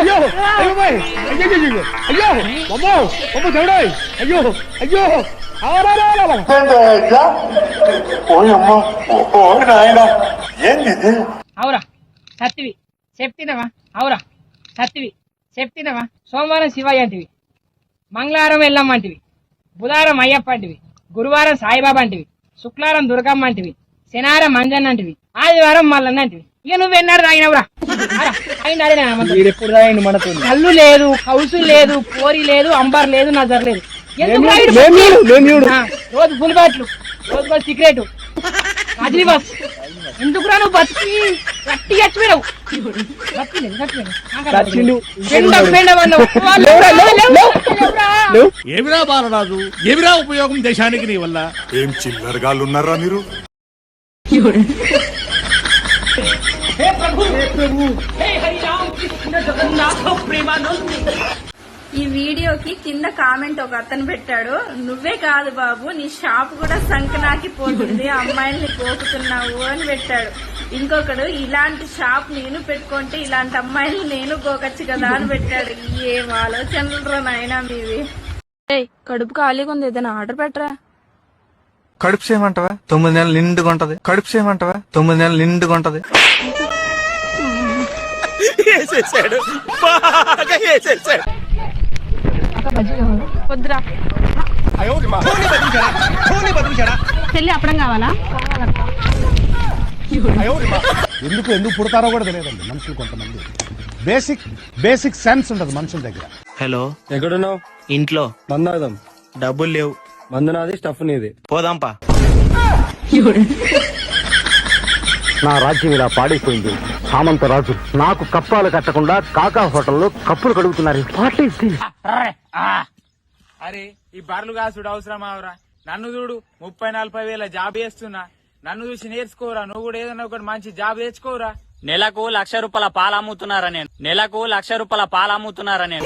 అయ్యో అయ్యో బాయ్ అయ్యో అయ్యో అయ్యో అమ్మో అమ్మో దేవుడాయ్ అయ్యో అయ్యో అవురా సత్తివి. చెప్తినవా? అవురా సత్తివి. చెప్తినవా? సోమవారం శివయ్య అంటివి. మంగళవారం ఎల్లమ్మ అంటివి. బుధవారం అయ్యప్ప అంటివి. గురువారం సాయిబాబా అంటివి శుక్రవారం దుర్గమ్మ అంటివి శనివారం మంజన్న అంటివి ఆదివారం మల్లన్న అంటివి. ఇక నువ్వు ఎన్నాడు తాగినవురా? కళ్ళు లేదు కౌసు లేదు పోరి లేదు అంబర్ లేదు నజర్ లేదు. రోజు ఫుల్ బాట్లు రోజు రోజు సిగరెట్ అది బస్. ఎందుకురా నువ్వు బతికి గట్టి చచ్చిపోయావు బతికిలేదు, చచ్చిపోయావు. ఆకలి చచ్చిండు. పెండ, పెండ వన్నావు. వాళ్ళు లేవురా, లేవు, లేవు, లేవు. లేవురా. లేవు ఏమిరా బాలరాజు ఏమిరా ఉపయోగం దేశానికి నీ వల్ల ఏం చిల్లరగాళ్ళు ఉన్నారా మీరు हे प्रभु हे प्रभु हे हरि राम कृष्ण जगन्नाथ प्रेमानंद ఈ వీడియోకి కింద కామెంట్ ఒక అతను పెట్టాడు. నువ్వే కాదు బాబు నీ షాప్ కూడా సంకనాకి పోతుంది అమ్మాయిల్ని పోకుతున్నావు అని పెట్టాడు. ఇంకొకడు ఇలాంటి షాప్ నేను పెట్టుకుంటే ఇలాంటి అమ్మాయిల్ని నేను పోకచ్చు కదా అని పెట్టాడు. ఏం ఆలోచనలు రా నాయనా మీవి. కడుపు ఖాళీగా ఉంది ఏదైనా ఆర్డర్ పెట్టరా? కడుపు చేయమంటవా? తొమ్మిది నెలలు నిండుగా ఉంటది. కడుపు చేయమంటవా? తొమ్మిది నెలలు నిండుగా ఉంటది. వద్దురా చెల్లి అప్పడం కావాలా? ఎందుకు ఎందుకు పుడతారో కూడా తెలియదండి మనుషులు కొంతమంది. బేసిక్ బేసిక్ సెన్స్ ఉండదు మనుషుల దగ్గర. హలో. ఎక్కడున్నావు? ఇంట్లో. మందాగదాం డబ్బులు లేవు. మందు నాది స్టఫ్ నీది. పోదాంపా. నా రాజ్యం ఇలా పాడైపోయింది. సామంత రాజు నాకు కప్పాలు కట్టకుండా కాకా హోటల్లో కప్పులు కడుగుతున్నారు. వాట్ ఈస్ దిస్ అరే ఈ బర్లు కాసుడు అవసరం అవరా నన్ను చూడు ముప్పై నలభై వేల జాబ్ చేస్తున్నా. నన్ను చూసి నేర్చుకోరా నువ్వు కూడా ఏదైనా ఒకటి మంచి జాబ్ తెచ్చుకోరా. నెలకు లక్ష రూపాయల పాలు అమ్ముతున్నారా నేను? నెలకు లక్ష రూపాయల పాలు అమ్ముతున్నారా నేను?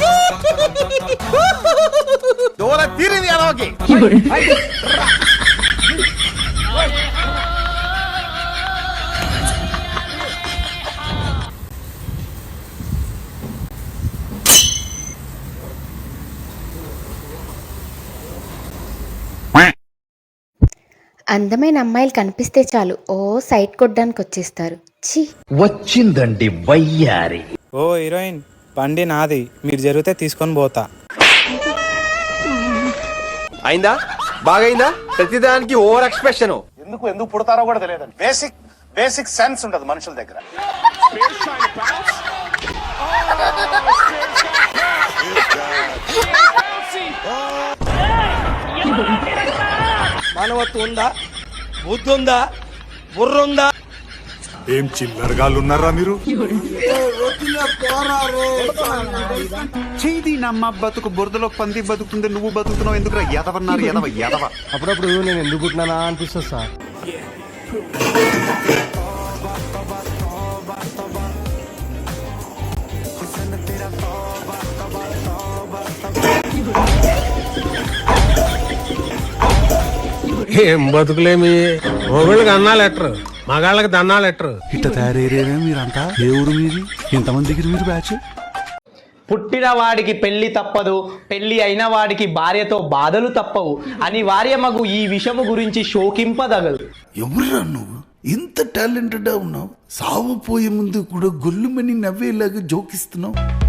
అందమైన అమ్మాయిలు కనిపిస్తే చాలు. ఓ సైట్ కొట్టడానికి వచ్చేస్తారు. ఛీ. వచ్చిందండి వయ్యారి. ఓ హీరోయిన్ బండి నాది. మీరు జరిగితే తీసుకొని పోతా. అయిందా? బాగైందా? ప్రతిదానికి ఓవర్ ఎక్స్ప్రెషన్. ఎందుకు ఎందుకు పుడతారో కూడా తెలియదండి. బేసిక్ బేసిక్ సెన్స్ ఉండదు మనుషుల దగ్గర. మానవత్వం ఉందా? బుద్ధి ఉందా? బుర్ర ఉందా? ఏం చిల్లరగాళ్ళు ఉన్నారా మీరు? చేది నమ్మ బతుకు బురదలో పంది బతుకుతుంది నువ్వు బతుకుతున్నావు ఎందుకు ఎదవన్నారు ఎదవ ఎదవ అప్పుడప్పుడు నేను ఎందుకు పుట్టినానా అనిపిస్తుంది సార్. ఏం బతుకులేమి? మొగుళ్ళకి అన్నా లెటర్ మగాళ్ళకి దన్నా లెటర్. ఇట్ట తయారయ్యారే మీరంతా? ఏ ఊరు మీది? ఇంతమంది దగ్గర మీరు బ్యాచ్? పుట్టిన వాడికి పెళ్ళి తప్పదు పెళ్ళి అయిన వాడికి భార్యతో బాధలు తప్పవు అని వార్యమగు ఈ విషము గురించి శోకింపదగదు. ఎవరురా నువ్వు? ఇంత టాలెంటెడ్ ఉన్నావు. సావు పోయే ముందు కూడా గొల్లుమని నవ్వేలాగా జోకిస్తున్నావు.